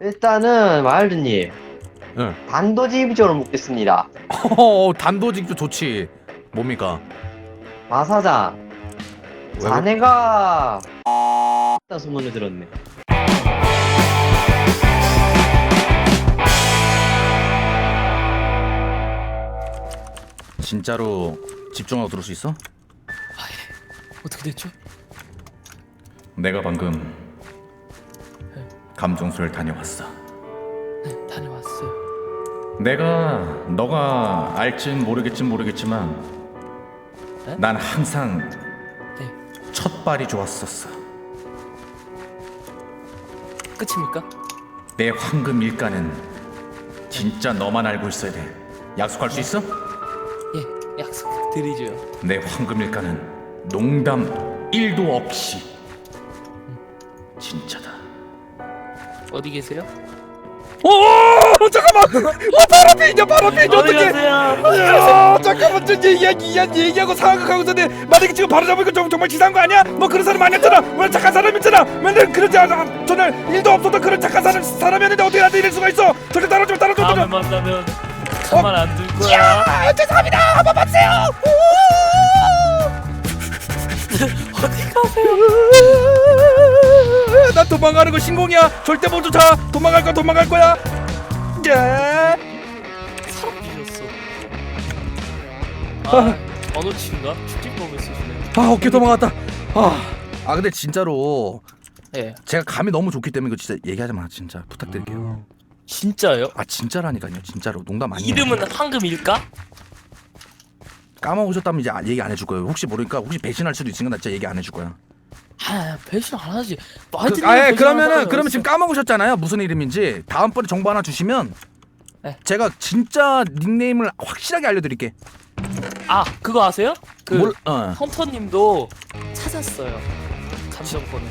일단은 마일드님 응. 단도직입적으로 묻겠습니다. 어, 단도직도 좋지. 뭡니까? 마사장 왜 자네가 다 소문을 들었네. 진짜로 집중하고 들을 수 있어? 어떻게 됐죠? 내가 방금 감정소를 다녀왔어. 네, 다녀왔어요. 내가 너가 알진 모르겠진 모르겠지만 네? 난 항상 네, 첫 발이 좋았었어. 끝입니까? 내 황금 일가는 진짜 너만 알고 있어야 돼. 약속할 수 있어? 예, 약속 드리죠. 내 황금 일가는 농담 1도 없이 진짜다. 어디 계세요? 오 잠깐만 어 바로 앞에 있냐 바로 앞에 있냐 어디 어떡해 가세요? 야 잠깐만 저 이야 얘기하고 생각하고 있었는데 만약에 지금 바로 잡으니까 좀, 정말 치사한 거 아니야? 너 그런 사람 아니었잖아 왜 착한 사람 있잖아 맨날 그러지 않아 저는 일도 없었던 그런 착한 사람 사람이었는데 어떻게 나한테 이럴 수가 있어 저리 따라줘 따라줘 다음에 따라줘 만나면 가만 안 둘 거야. 아 죄송합니다 한번 봐주세요 어디 가세요? 나 도망가는 거 신공이야. 절대 못 쫓아. 도망갈 거야 도망갈 거야. 야 사람 뒤졌어. 아, 친가? 축지법을 쓰시네. 아 어깨 도망갔다. 아, 아 근데 진짜로 예, 제가 감이 너무 좋기 때문에 이거 진짜 얘기하지 마 진짜. 부탁드릴게요. 진짜요? 아 진짜라니까요 진짜로. 농담 아니에요. 이름은 황금일까? 까먹으셨다면 이제 아- 얘기 안 해줄 거예요. 혹시 모르니까 혹시 배신할 수도 있으니까 나 진짜 얘기 안 해줄 거야 아, 배신 안 하지. 그, 마이드님 아예 배신하는 그러면은 그러면? 지금 까먹으셨잖아요 무슨 이름인지 다음번에 정보 하나 주시면 네. 제가 진짜 닉네임을 확실하게 알려드릴게 아, 그거 아세요? 그 뭘, 어. 헌터님도 찾았어요. 감정권을.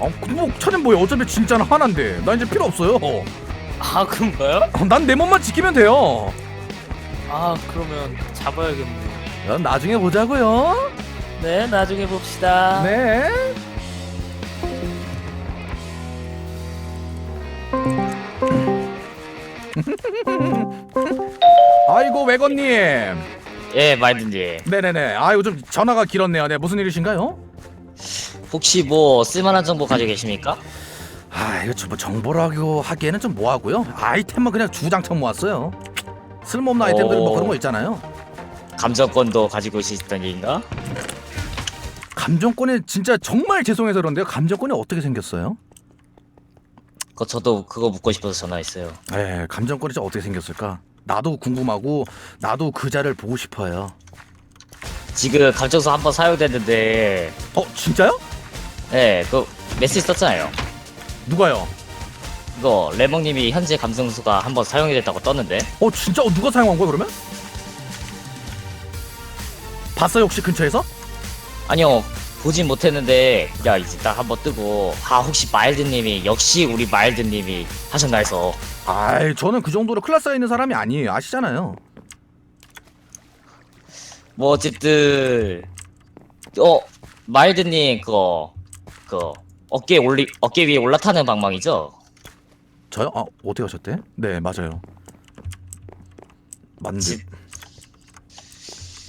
어, 뭐 차는 뭐야 어차피 진짜는 하나인데 나 이제 필요 없어요 아, 그런가요? 난 내 몸만 지키면 돼요 아, 그러면 잡아야겠네. 야, 나중에 보자고요 네, 나중에 봅시다. 네 아이고 외건님 예, 마이든지. 네네네 아 요즘 전화가 길었네요 네 무슨 일이신가요? 혹시 뭐 쓸만한 정보 가지고 계십니까? 아 이거 좀 정보라고 하기에는 좀 뭐하고요 아이템만 그냥 주장창 모았어요 쓸모없는 아이템들 뭐 오. 그런 거 있잖아요 감정권도 가지고 있었던 얘기인가? 감정권이 진짜 정말 죄송해서 그런데요 감정권이 어떻게 생겼어요? 그 저도 그거 묻고 싶어서 전화했어요. 에 감정권이 진짜 어떻게 생겼을까 나도 궁금하고 나도 그 자를 보고 싶어요 지금 감정서 한 번 사용됐는데, 어 진짜요? 예, 그 메시지 썼잖아요. 누가요? 그거 레몽님이 현재 감정수가 한 번 사용이 됐다고 떴는데, 어 진짜 어, 누가 사용한 거야 그러면? 봤어요 혹시 근처에서? 아니요 보진 못했는데, 야 이제 딱 한번 뜨고, 아 혹시 마일드님이 역시 우리 마일드님이 하셨나 해서, 아이 저는 그 정도로 클라스가 있는 사람이 아니에요 아시잖아요 뭐 어쨌든, 어 마일드님 그거 그 어깨 올리 어깨 위에 올라타는 방망이죠? 저요? 아 어떻게 하셨대? 네 맞아요 맞는데 지-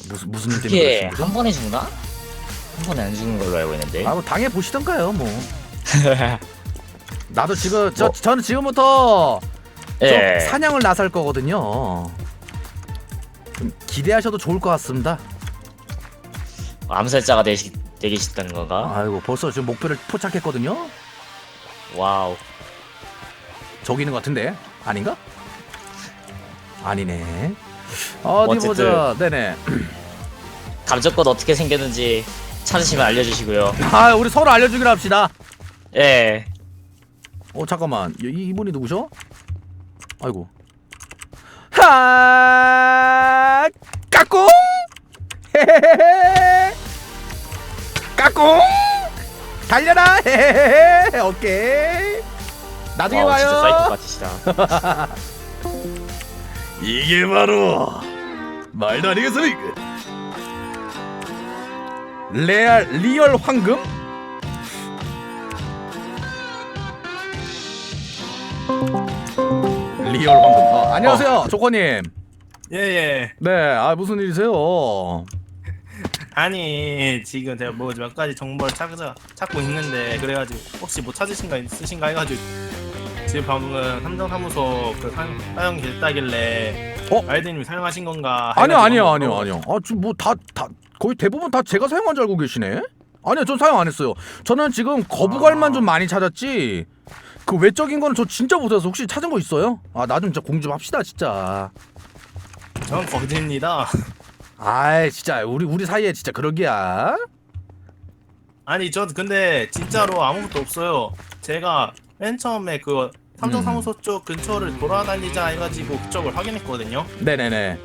무슨 무슨 일 때문에 그게 그러신 거죠? 한 번에 죽나? 한 번에 안 죽는 걸로 알고 있는데. 아, 뭐 당해 보시던가요, 뭐. 나도 지금 저 뭐. 저는 지금부터 좀 예. 사냥을 나설 거거든요. 좀 기대하셔도 좋을 것 같습니다. 암살자가 되시, 되겠다는 건가? 아이고 벌써 지금 목표를 포착했거든요. 와우. 저기 있는 것 같은데 아닌가? 아니네. 어디 어쨌든. 보자. 네네. 감정권 어떻게 생겼는지 찾으시면 알려주시고요. 아 우리 서로 알려주기로 합시다. 예. 어 잠깐만 이, 이- 이분이 누구셔? 아이고 하 까꿍 헤헤헤헤 까꿍 달려라 헤헤헤헤 오케이 나중에 와, 진짜 사이코 와요 같으시다. 이게 바로 말도 아니겠습니까 레알 리얼 황금 리얼 황금. 어, 안녕하세요, 조커님. 예예. 네, 아 무슨 일이세요? 아니 지금 제가 뭐 몇 가지 정보를 찾, 찾고 있는데 그래가지고 혹시 못 찾으신가 있으신가 해가지고 지금 방금 삼성사무소 그 사- 사용 됐다길래 어? 마이드님이 사용하신 건가? 아니요, 해가지고 아니요, 아니요, 아니요. 아, 지금 뭐다 다 거의 대부분 다 제가 사용한 줄 알고 계시네. 아니요, 전 사용 안 했어요. 저는 지금 거부갈만 아. 좀 많이 찾았지. 그 외적인 거는 저 진짜 못해서 혹시 찾은 거 있어요? 아, 나 좀 진짜 공좀 합시다, 진짜. 저는 거짓입니다. 아이, 진짜 우리 우리 사이에 진짜 그러기야. 아니 저 근데 진짜로 아무것도 없어요. 제가 맨 처음에 그 삼성사무소 음. 쪽 근처를 돌아다니자 해가지고 그쪽을 확인했거든요. 네네네.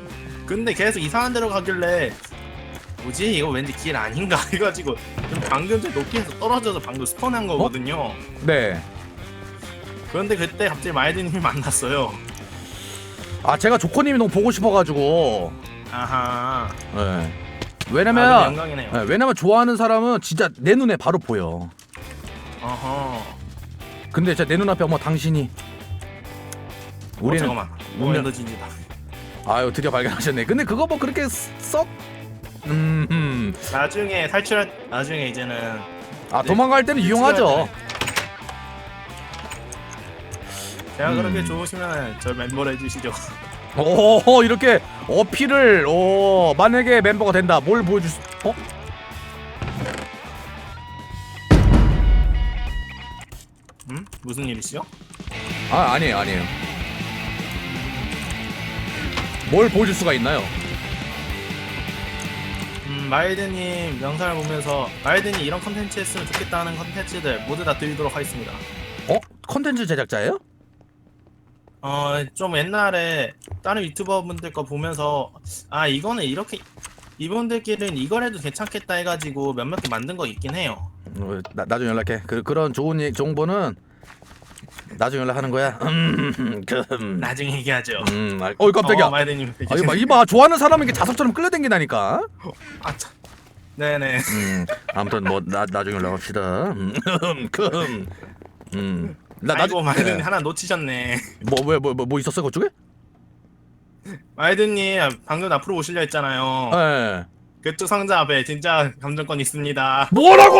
근데 계속 이상한 데로 가길래 뭐지 이거 왠지 길 아닌가 해가지고 좀 방금 전 높이에서 떨어져서 방금 스폰한 거거든요. 네. 그런데 그때 갑자기 마이드님이 만났어요. 아, 제가 조커님이 너무 보고 싶어가지고. 아하. 네. 아, 왜냐면 너무 영광이네요. 네, 왜냐면 좋아하는 사람은 진짜 내 눈에 바로 보여. 어허. 근데 진짜 내 눈앞에 어머 당신이 어, 우리는 잠깐만. 너무 우리는- 에너지다. 아유 드디어 발견하셨네. 근데 그거 뭐 그렇게 썩 음, 음. 나중에 탈출할 나중에 이제는 아 도망갈 때는 유용하죠. 제가 음. 그렇게 좋으시면 저 멤버로 해주시죠. 오 이렇게 어필을 오 만약에 멤버가 된다 뭘 보여줄 수? 어? 음? 무슨 일이시죠? 아 아니에요 아니에요. 뭘 보여줄 수가 있나요? 음, 마이드님 영상을 보면서 마이드님 이런 컨텐츠 했으면 좋겠다는 컨텐츠들 모두 다 드리도록 하겠습니다. 어 컨텐츠 제작자예요? 어, 좀 옛날에 다른 유튜버 분들 거 보면서 아 이거는 이렇게 이분들끼리는 이걸 해도 괜찮겠다 해가지고 몇몇 개 만든 거 있긴 해요. 어, 나, 나중에 연락해. 그 그런 좋은 정보는 나중에 연락하는 거야. 음, 그, 음, 나중에 얘기하죠. 음, 알- 어이 깜짝이야. 어, 마이드님. 아, 이봐, 이봐, 좋아하는 사람은 이렇게 자석처럼 끌려당기다니까. 아, 참. 네네. 음, 아무튼 뭐 나, 나중에 연락합시다. 음, 금, 음, 나 아이고 나중 마이드님 하나 놓치셨네. 뭐왜뭐 뭐 뭐 있었어 그쪽에? 마이드님 방금 앞으로 오시려 했잖아요. 예. 그쪽 상자 앞에 진짜 감정권 있습니다. 뭐라고?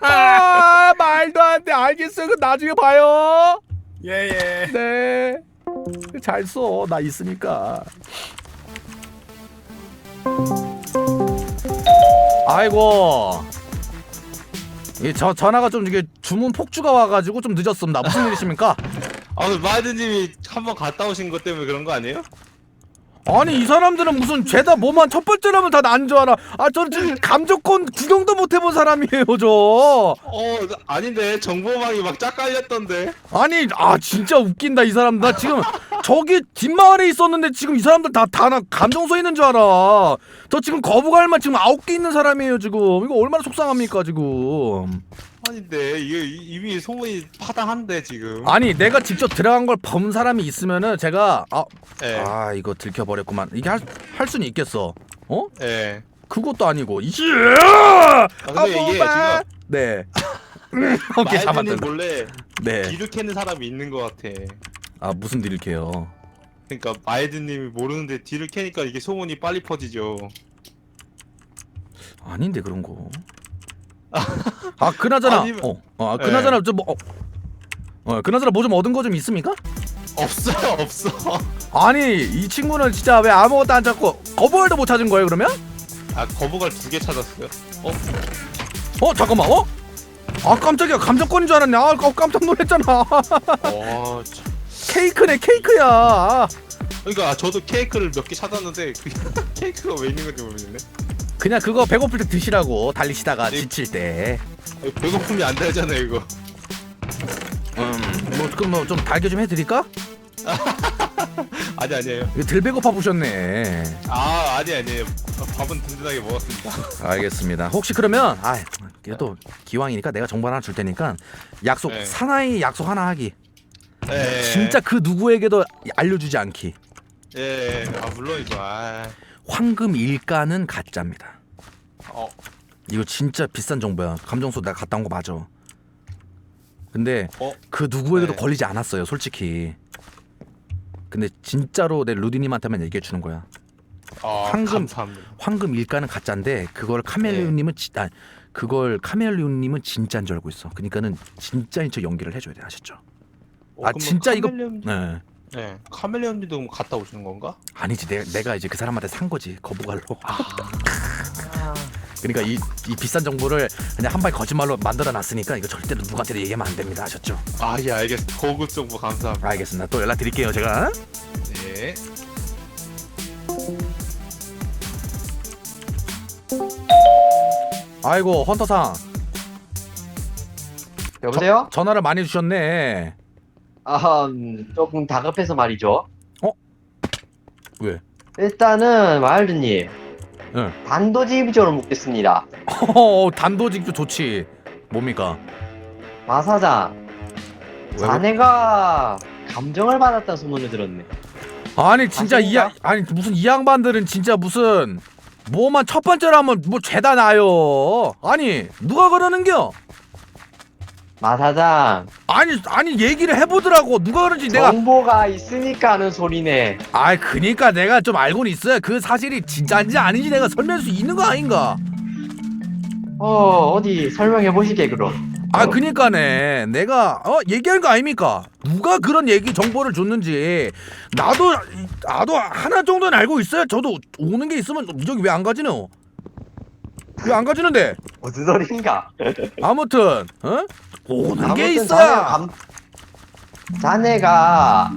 아, 말도 안 돼. 알겠어요. 그 나중에 봐요. 예예. 네. 잘 써. 나 있으니까. 아이고. 이 저 전화가 좀 이게 주문 폭주가 와가지고 좀 늦었습니다. 무슨 일이십니까? 아, 그 마이드님이 한 번 갔다 오신 것 때문에 그런 거 아니에요? 아니 이 사람들은 무슨 죄다 뭐만 첫 번째라면 다 난 줄 알아. 아 저는 지금 감정권 구경도 못 해본 사람이에요 저. 어, 아닌데 정보망이 막짝 깔렸던데. 아니 아 진짜 웃긴다 이 사람 나 지금 저기 뒷마을에 있었는데 지금 이 사람들 다 다 나 감정서 있는 줄 알아 저 지금 거부갈만 지금 아홉 개 있는 사람이에요 지금 이거 얼마나 속상합니까 지금 아닌데 이게 이- 이미 소문이 파다한데 지금. 아니 내가 직접 들어간 걸 본 사람이 있으면은 제가 아, 예. 아 이거 들켜버렸구만 이게 할, 할 수는 있겠어 어? 예. 그것도 아니고 이제 아, 근데 이게 지금 네 오케이 마이드님 잡았다 몰래 네. 뒤를 캐는 사람이 있는 것 같아. 아 무슨 딜을 캐요 그러니까 마이드님이 모르는데 뒤를 캐니까 이게 소문이 빨리 퍼지죠. 아닌데 그런 거. 아 그나저나 아니면- 어, 어 아, 그나저나 좀뭐 어, 어 그나저나 뭐 좀 얻은 거 좀 있습니까? 없어요, 없어. 아니 이 친구는 진짜 왜 아무것도 안 찾고 거부할도 못 찾은 거예요 그러면? 아, 거북알 두 개 찾았어요. 어? 어 잠깐만 어? 아 깜짝이야 감정권인 줄 알았네 아 깜- 깜짝 놀랐잖아 와, 참. 케이크네 케이크야 아, 그러니까 저도 케이크를 몇 개 찾았는데 그 케이크가 왜 있는 건지 모르겠네. 그냥 그거 배고플 때 드시라고 달리시다가 네. 지칠 때 배고픔이 안 달잖아요, 이거. 음 뭐 그럼 뭐좀 달게 좀 해드릴까? 아니 아니에요. 이거 들 배고파 보셨네 아, 아니 아니에요. 밥은 든든하게 먹었습니다. 알겠습니다. 혹시 그러면 아 그래도 기왕이니까 내가 정보 하나 줄 테니까 약속 네. 사나이 약속 하나 하기. 예. 진짜 그 누구에게도 알려주지 않기. 예. 아 물론이죠. 아. 황금 일가는 가짜입니다. 어. 이거 진짜 비싼 정보야. 감정소 내가 갔다 온 거 맞아. 근데 어? 그 누구에게도 네. 걸리지 않았어요, 솔직히. 근데 진짜로 내 루디님한테만 얘기해 주는 거야. 아, 황금. 감사합니다. 황금 일가는 가짜인데 그걸 카멜리온님은 진 아, 그걸 카멜리온님은 진짜인 줄 알고 있어. 그러니까는 진짜인 척 연기를 해줘야 돼, 아셨죠? 어, 아, 진짜 이거- 네. 네. 카멜레온님도 그럼 갔다 오시는 건가? 아니지, 내가, 내가 이제 그 사람한테 산 거지 거부갈로. 아. 그러니까 이, 이 비싼 정보를 그냥 한 방에 거짓말로 만들어 놨으니까 이거 절대로 누구한테도 얘기하면 안 됩니다, 아셨죠? 아, 예, 알겠습니다. 고급 정보 감사합니다. 알겠습니다. 또 연락 드릴게요, 제가. 네. 아이고 헌터상 여보세요? 전화를 많이 주셨네. 아, 음, 조금 다급해서 말이죠. 어? 왜? 일단은 마일드님. 응. 단도직입적으로 묻겠습니다. 허허, 단도직도 좋지. 뭡니까? 마사장. 왜? 자네가 감정을 받았다는 소문을 들었네. 아니 진짜 이? 양- 아니 무슨 이 양반들은 진짜 무슨 뭐만 첫 번째로 하면 뭐 죄다 나요. 아니 누가 그러는겨? 마사장. 아니 아니 얘기를 해보더라고. 누가 그런지 내가 정보가 있으니까 하는 소리네. 아 그니까 내가 좀 알고는 있어요. 그 사실이 진짜인지 아닌지 내가 설명할 수 있는 거 아닌가? 어, 어디 설명해 보시게 그럼. 아 그니까네. 내가 어 얘기한 거 아닙니까? 누가 그런 얘기 정보를 줬는지. 나도 나도 하나 정도는 알고 있어요. 저도 오는 게 있으면 여기 왜 안 가지노 왜안 가지는데 무슨 소린가? 아무튼 어 오는 게 아무튼 있어야 자네가, 감... 자네가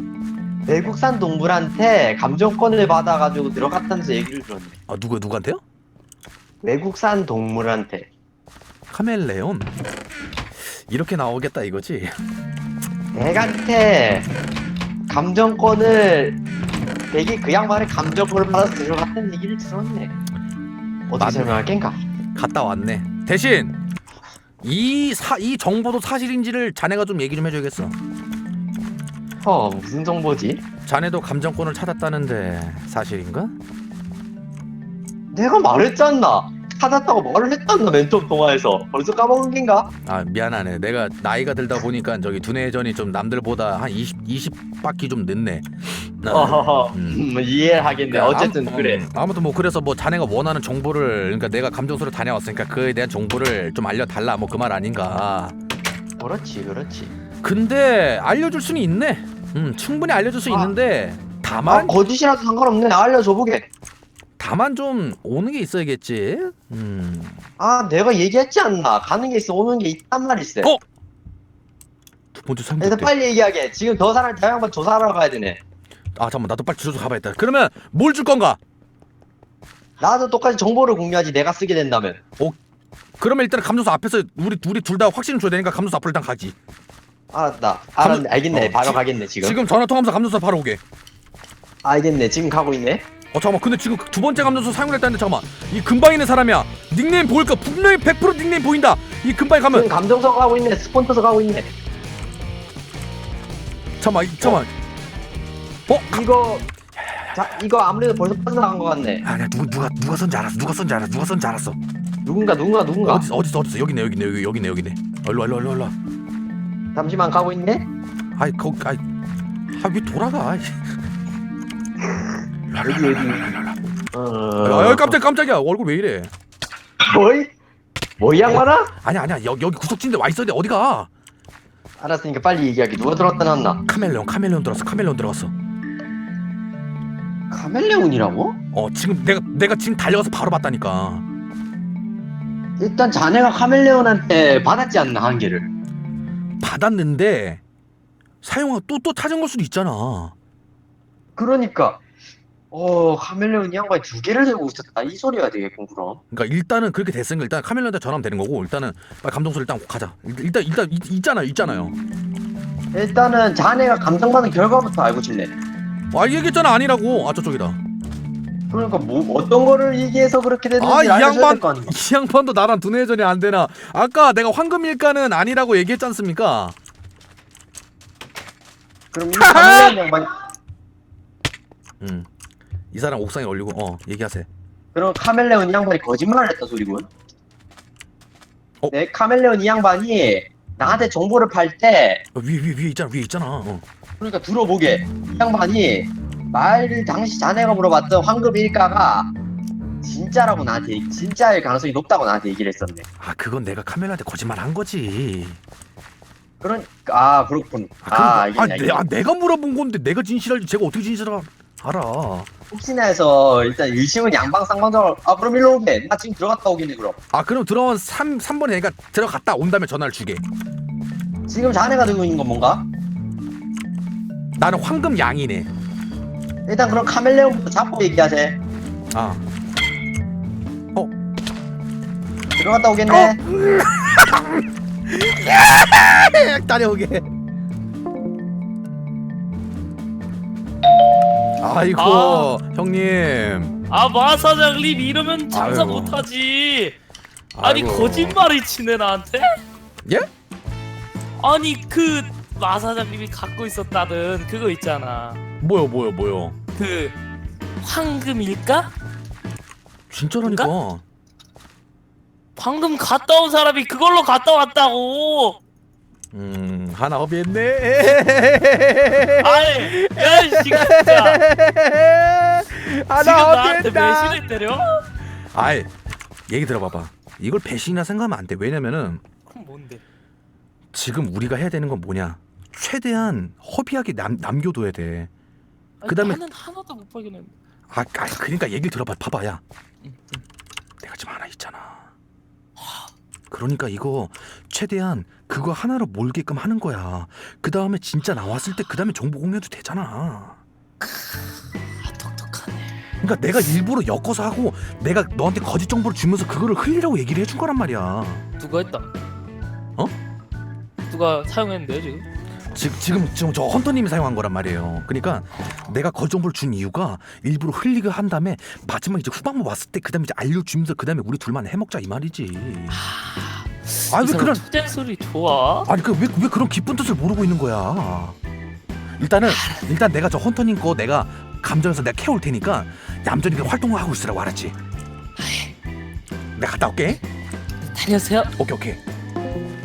외국산 동물한테 감정권을 받아가지고 들어갔다면서 얘기를 들었네. 아 누구 누구한테요 외국산 동물한테. 카멜레온 이렇게 나오겠다 이거지 내한테 감정권을 되게 그 양반의 감정권을 받아서 들어갔다는 얘기를 들었네. 어떻게 맞네. 설명할 겐가? 갔다 왔네 대신 이 사 이 정보도 사실인지를 자네가 좀 얘기 좀 해줘야겠어 어 무슨 정보지? 자네도 감정권을 찾았다는데 사실인가 내가 말했잖아. 찾았다고 말을 했잖아 맨 처음 통화에서. 벌써 까먹은 겐가? 아 미안하네 내가 나이가 들다 보니까 저기 두뇌전이 좀 남들보다 한 20, 20바퀴 좀 늦네 어. 어허허. 음. 음, 이해하겠네. 어쨌든 아무- 그래. 음, 아무튼 뭐 그래서 뭐 자네가 원하는 정보를 그러니까 내가 감정소를 다녀왔으니까 그에 대한 정보를 좀 알려달라 뭐 그 말 아닌가 그렇지 그렇지. 근데 알려줄 수는 있네 음 충분히 알려줄 수 아. 있는데 아 다만 거짓이라도 상관없네. 알려줘 보게. 다만 좀 오는 게 있어야겠지 음 아 내가 얘기했지 않나? 가는 게 있어 오는 게 있단 말이세. 어? 두 번째 상대 일단 빨리 얘기하게. 지금 저 사람 저 양반 조사하러 가야 되네. 아 잠깐만 나도 빨리 주소 가봐야겠다 그러면 뭘 줄 건가 나도 똑같이 정보를 공유하지 내가 쓰게 된다면. 그러면 일단 감정소 앞에서 우리 우리 둘다 확신을 줘야 되니까 감정소 앞으로 일단 가지 알았다. 알았네. 알겠네. 어, 바로 지- 가겠네 지금. 지금 전화 통하면서 감정소 바로 오게 알겠네. 지금 가고 있네. 어 잠깐만 근데 지금 두 번째 감정소 사용했다는데 잠깐만 이 근방에 있는 사람이야 닉네임 보일까 분명히 100% 닉네임 보인다 이 근방에 가면 지금 감정서 가고 있네. 스폰서서 가고 있네. 잠깐만 이- 잠깐만 어? 이거 자 이거 아무래도 벌써 빠져나간 것 같네. 아니야 누구 누가 누가 선지 알았어 누가 선지 알았어 누가 선지 알았어 누군가 누군가 누군가. 어디 어디 어디 여기 있네 여기 있네 여기 여기 있네 여기 있네 얼로 얼로 얼로 얼로 잠시만 가고 있네. 아이 거기 아이 아왜 돌아가 아이. 여기 여기. 아, 어. 아, 깜짝 깜짝이야 얼굴 왜 이래 뭐이? 뭐이 양반아? 아니야 아니야 여기 여기 구석진데 와 있어야 돼 어디가 알았으니까 빨리 얘기하게. 누가 들어왔다 놨나? 카멜레온 카멜레온 들어왔어 카멜레온 들어갔어 카멜레온이라고? 어 지금 내가 내가 지금 달려가서 바로 봤다니까 일단 자네가 카멜레온한테 받았지 않나 한 개를. 받았는데 사용하 또또 찾은 걸 수도 있잖아 그러니까 어 카멜레온 이 양반이 두 개를 들고 있었다. 이 소리가 되겠군 그럼. 그러니까 일단은 그렇게 됐으니까 일단 카멜레온한테 전화하면 되는 거고 일단은 빨리 감정소 일단 가자. 일- 일단 일단 있, 있잖아요 있잖아요. 일단은 자네가 감정받은 결과부터 알고 싶네. 아 얘기했잖아 아니라고. 아 저쪽이다. 그러니까 뭐 어떤 거를 얘기해서 그렇게 됐는지 아 이 알려줘야 양반 될거 아닌가. 이 양반도 나랑 두뇌전이 안 되나. 아까 내가 황금 일가는 아니라고 얘기했지 않습니까? 그럼 이 카멜레온 양반 음 이 사람 옥상에 올리고 어 얘기하세요 그럼 카멜레온 이 양반이 거짓말을 했다 소리군. 어? 네 카멜레온 이 양반이 나한테 정보를 팔 때 어, 위에 위에 위에 있잖아 위에 있잖아 어. 그러니까 들어보게 이 양반이 말 당시 자네가 물어봤던 황금 일가가 진짜라고 나한테 얘기- 진짜일 가능성이 높다고 나한테 얘기를 했었네. 아 그건 내가 카멜라한테 거짓말 한 거지 그러니까 아 그렇군. 아, 아, 아, 알겠네, 아, 내, 알겠네. 아 내가 물어본 건데 내가 진실할지 제가 어떻게 진실을 알아 혹시나 해서 일단 의심은 양방 상방적으로 아 그럼 일로 오게. 나 지금 들어갔다 오겠네 그럼. 아 그럼 들어온 3, 3번에 내가 들어갔다 온 다음에 전화를 주게 지금 자네가 들고 있는 건 뭔가? 나는 황금 양이네 일단 그럼 카멜레온부터 잡고 얘기하세. 아 들어갔다 오겠네. 따려오게 아이고 아. 형님 아 마사장님 이러면 장사 아이고. 못하지. 아니 아이고. 거짓말을 치네 나한테? 예? 아니 그 마사장님이 갖고 있었다던 그거 있잖아. 뭐요 뭐요 뭐요 그 황금일까? 진짜라니까 방금 갔다 온 사람이 그걸로 갔다 왔다고. 음 하나 허비했네. 아니 야 이 진짜. 지금 하나 나한테 허비했다. 매실을 때려? 아이 얘기 들어봐봐. 이걸 배신이나 생각하면 안 돼. 왜냐면은 그럼 뭔데? 지금 우리가 해야 되는 건 뭐냐? 최대한 허비하게 남, 남겨둬야 돼. 아니, 그다음에- 나는 하나도 못 발견했는데. 아, 아 그러니까 얘기를 들어봐. 봐봐 야. 내가 지금 하나 있잖아 그러니까 이거 최대한 그거 하나로 몰게끔 하는 거야 그 다음에 진짜 나왔을 때 그 다음에 정보 공유도 되잖아 아 똑똑하네. 그러니까 내가 일부러 엮어서 하고 내가 너한테 거짓 정보를 주면서 그거를 흘리라고 얘기를 해준 거란 말이야 누가 했다? 어? 누가 사용했는데요 지금? 지금 지금 지금 저 헌터님이 사용한 거란 말이에요. 그러니까 내가 거짓 정보를 준 이유가 일부러 흘리게 한 다음에 마지막 이제 후반부 왔을 때 그다음에 이제 알려주면서 그다음에 우리 둘만 해먹자 이 말이지. 아니 이왜 사람 그런 투쟁 소리 좋아. 아니 그왜왜 그런 기쁜 뜻을 모르고 있는 거야. 일단은 일단 내가 저 헌터님 거 내가 감정에서 내가 캐올 테니까 얌전히 그 활동을 하고 있으라고 알았지. 내가 갔다 올게. 다녀오세요. 오케이 오케이.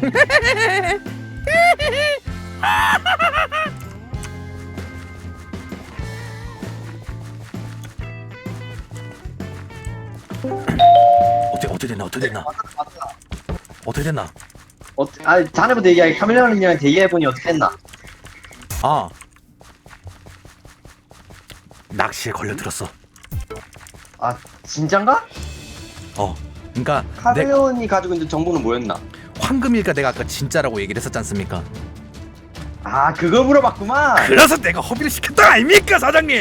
어떻게 어떻게 됐나 어떻게 됐나 어떻게 됐나 어, 아 자네부터 얘기하기 카멜레온이랑 얘기해보니 어떻게 했나? 아 낚시에 걸려 들었어 아 진짠가? 어 그러니까 내 카멜레온이 가지고 있는 정보는 뭐였나? 황금일까 내가 아까 진짜라고 얘기를 했었지 않습니까 아 그거 물어봤구만. 그래서 내가 허비를 시켰다 아닙니까 사장님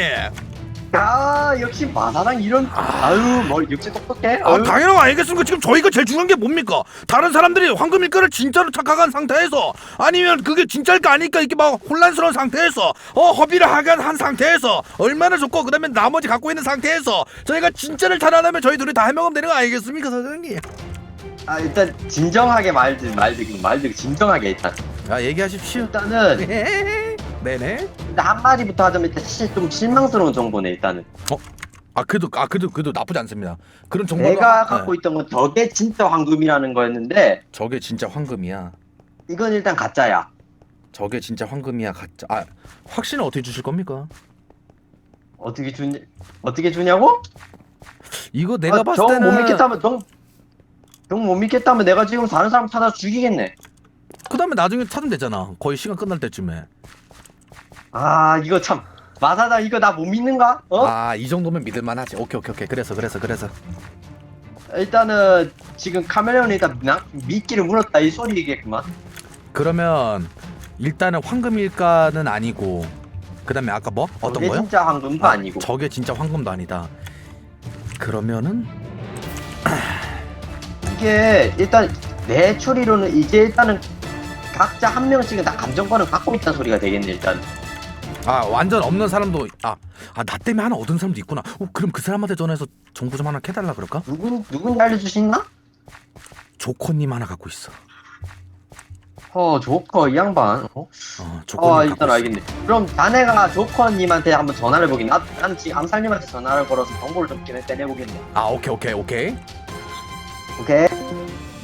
아 역시 마사랑 이런 아유 뭐 역시 똑똑해. 아 아유. 당연한 거 아니겠습니까 지금 저희가 제일 중요한 게 뭡니까 다른 사람들이 황금 일가를 진짜로 착각한 상태에서 아니면 그게 진짜일까 아닐까 이렇게 막 혼란스러운 상태에서 어 허비를 하게 한 상태에서 얼마나 좋고 그다음에 나머지 갖고 있는 상태에서 저희가 진짜를 탈환하면 저희 둘이 다 해먹으면 되는 거 아니겠습니까 사장님 아 일단 진정하게 말들 말들 말들 진정하게 일단 아 얘기하십시오. 일단은 네네. 일단 한 마디부터 하자면 일단 좀 실망스러운 정보네 일단은. 아 그래도 아 그래도 그래도 나쁘지 않습니다. 그런 정보가 내가 네. 갖고 있던 건 저게 진짜 황금이라는 거였는데 저게 진짜 황금이야. 이건 일단 가짜야. 저게 진짜 황금이야 가짜. 아 확신은 어떻게 주실 겁니까? 어떻게 주냐 어떻게 주냐고? 이거 내가 아, 봤을 정 때는 못 믿겠다면 정정못 믿겠다면 내가 지금 다른 사람 찾아 죽이겠네 그 다음에 나중에 찾으면 되잖아. 거의 시간 끝날 때쯤에. 아 이거 참. 마사다 이거 나 못 믿는가? 어? 아 이 정도면 믿을 만 하지. 오케이 오케이 오케이. 그래서 그래서 그래서. 일단은 지금 카멜레온이 일단 나 미끼를 물었다 이 소리겠구만. 그러면 일단은 황금일가는 아니고 그 다음에 아까 뭐? 어떤 저게 거요? 진짜 황금도 아, 니고. 저게 진짜 황금도 아니다. 그러면은 이게 일단 내 추리로는 이게 일단은 각자 한 명씩은 다 감정권을 갖고 있다는 소리가 되겠네 일단. 아 완전 없는 사람도 아아 나 때문에 하나 얻은 사람도 있구나. 어, 그럼 그 사람한테 전화해서 정보 좀 하나 캐달라 그럴까? 누군 누군지 있나? 조커님 하나 갖고 있어. 어 조커 이 양반. 어, 어 조커님 어 갖고 일단 있어. 알겠네. 그럼 자네가 조커님한테 한번 전화를 해보긴 나, 난 지금 암살님한테 전화를 걸어서 정보를 좀 떼내보겠네. 아 오케이 오케이 오케이. 오케이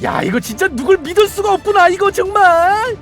야 이거 진짜 누굴 믿을 수가 없구나 이거 정말